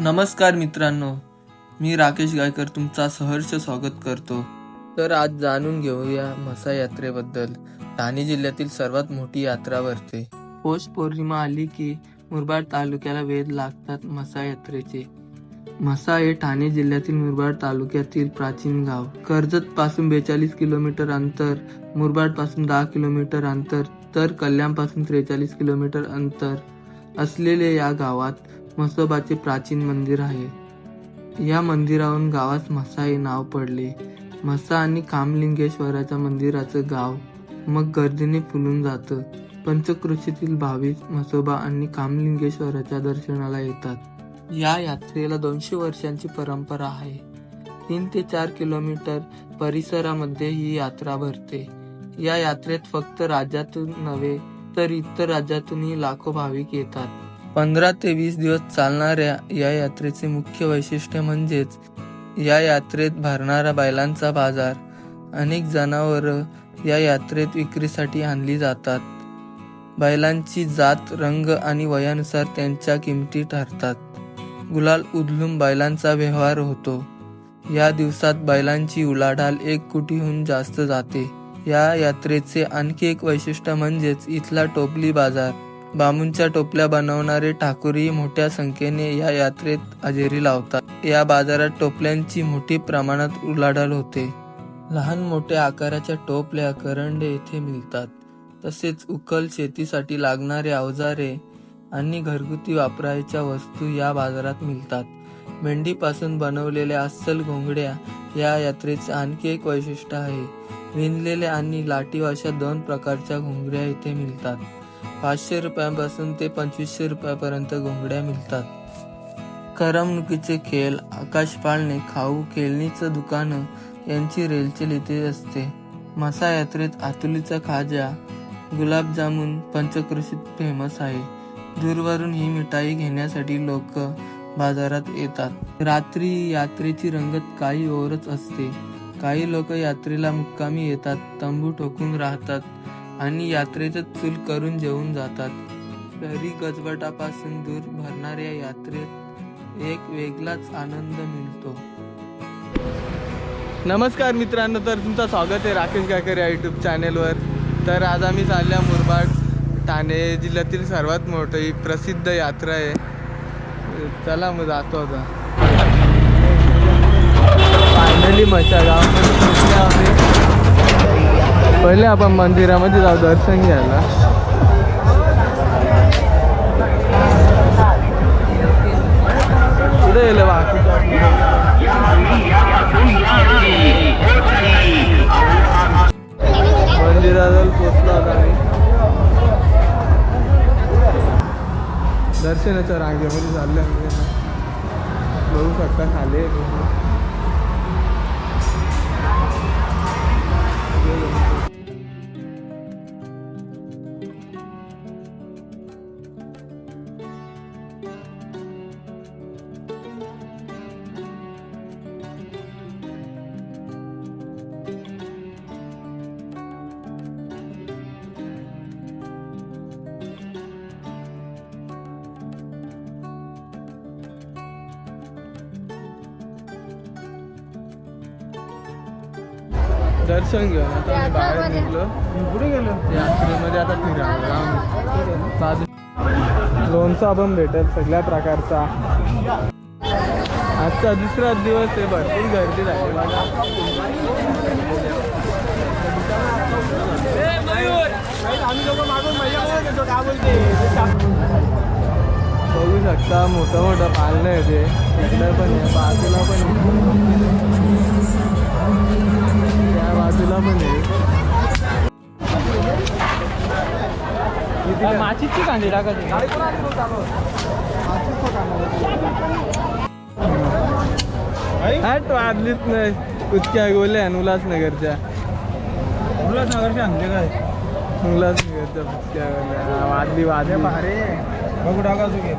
नमस्कार मित्रांनो मी राकेश गायकर तुमचा सहर्ष स्वागत करतो. तर आज जाणून घेऊया म्हसा यात्रेबद्दल. ठाणे जिल्ह्यातील सर्वात मोठी यात्रा भरते. पौष पौर्णिमा आली की मुरबाड तालुक्याला वेध लागतात म्हसा यात्रेचे. म्हसा हे ठाणे जिल्ह्यातील मुरबाड तालुक्यातील प्राचीन गाव. कर्जत पासून बेचाळीस किलोमीटर अंतर मुरबाडपासून दहा किलोमीटर अंतर तर कल्याणपासून त्रेचाळीस किलोमीटर अंतर असलेले या गावात म्हसोबाचे प्राचीन मंदिर आहे. या मंदिरावरून गावास म्हसा हे नाव पडले. म्हसा आणि कामलिंगेश्वराच्या मंदिराचं गाव. मग गर्दीने फुलून जातं. पंचकृषीतील भाविक म्हसोबा आणि कामलिंगेश्वराच्या दर्शनाला येतात. या यात्रेला दोनशे वर्षांची परंपरा आहे. तीन ते चार किलोमीटर परिसरामध्ये ही यात्रा भरते. या यात्रेत फक्त राज्यातून नव्हे तर इतर राज्यातूनही लाखो भाविक येतात. पंधरा ते वीस दिवस चालणाऱ्या या यात्रेचे मुख्य वैशिष्ट्य म्हणजेच या यात्रेत भरणारा बैलांचा बाजार. अनेक जनावरं या यात्रेत विक्रीसाठी आणली जातात. बैलांची जात रंग आणि वयानुसार त्यांच्या किमती ठरतात. गुलाल उदलून बैलांचा व्यवहार होतो. या दिवसात बैलांची उलाढाल एक कोटीहून जास्त जाते. या यात्रेचे आणखी एक वैशिष्ट्य म्हणजेच इथला टोपली बाजार. बांबूंच्या टोपल्या बनवणारे ठाकूरही मोठ्या संख्येने या यात्रेत हजेरी लावतात. या बाजारात टोपल्यांची मोठी प्रमाणात उलाढाल होते. लहान मोठ्या आकाराच्या टोपल्या करंडे येथे मिळतात. तसेच उकल शेतीसाठी लागणारे अवजारे आणि घरगुती वापरायच्या वस्तू या बाजारात मिळतात. मेंढीपासून बनवलेल्या अस्सल घोंगड्या या यात्रेचे आणखी एक वैशिष्ट्य आहे. विणलेल्या आणि लाटीव अशा दोन प्रकारच्या घोंगड्या इथे मिळतात. पाचशे रुपयांपासून ते पंचवीसशे रुपयापर्यंत घोंगड्या मिळतात. करमणुकीचे खेळ आकाश पाळणे खाऊ खेळणीचं दुकानं यांची रेलचेल इथे असते. मसा यात्रेत आतुलीचा खाजा गुलाबजामुन पंचकृषीत फेमस आहे. दूरवरून ही मिठाई घेण्यासाठी लोक बाजारात येतात. रात्री यात्रेची रंगत काही ओरच असते. काही लोक यात्रेला मुक्कामी येतात तंबू ठोकून राहतात. आणि यात्रेचं चूल करून जेवून जातात. तरी गजबटापासून दूर भरणाऱ्या यात्रेत एक वेगळाच आनंद मिळतो. नमस्कार मित्रांनो तर तुमचं स्वागत आहे राकेश गायकर या यूट्यूब चॅनेलवर तर आज आम्ही चालल्या मुरबाड ठाणे जिल्ह्यातील सर्वात मोठी प्रसिद्ध यात्रा आहे. चला मग जातो आता. फायनली मशागाव. पहिले आपण मंदिरामध्ये जाऊ दर्शन घ्यायला. कुठे गेले बाकी मंदिराजवळ पोचलो आता आम्ही. दर्शनाच्या रांगेमध्ये चालले आम्ही. बघू शकता खाली दर्शन घेऊन आता आम्ही बाहेर निघलो. कुठे गेलो. यात्रेमध्ये आता बाजू लोणचा पण भेटेल सगळ्या प्रकारचा. आजचा दुसरा दिवस आहे भरपूर गर्दी झाली बघा. बघू शकता मोठं मोठं पालणं आहे ते. इकडं पण आहे बाजूला पण माचीची कांदी टाकायची हट नाही. कुचक्या गोल्या उल्हासनगरच्या. उल्हासनगरचे आणले काय? उल्हासनगरच्या कुचक्या गोल्या. वाजली वाजली भारे बघू टाका तुझे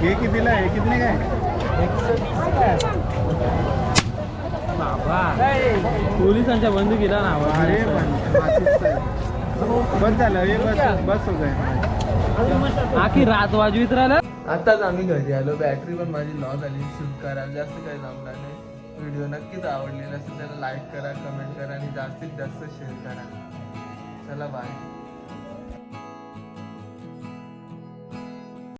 हे कितीला आहे? काय पोलिसांच्या बंदुकीला ना अरे आहे. बस झालं हे बस बस हो गए आखी रात वाजवीत राहिलं. आताच आम्ही घरी आलो. बॅटरी पण माझी लॉस झाली. शूट करा. जास्त काही जमला नाही. व्हिडिओ नक्कीच आवडलेला असेल त्याला लाईक करा कमेंट करा आणि जास्तीत जास्त शेअर करा. चला बाय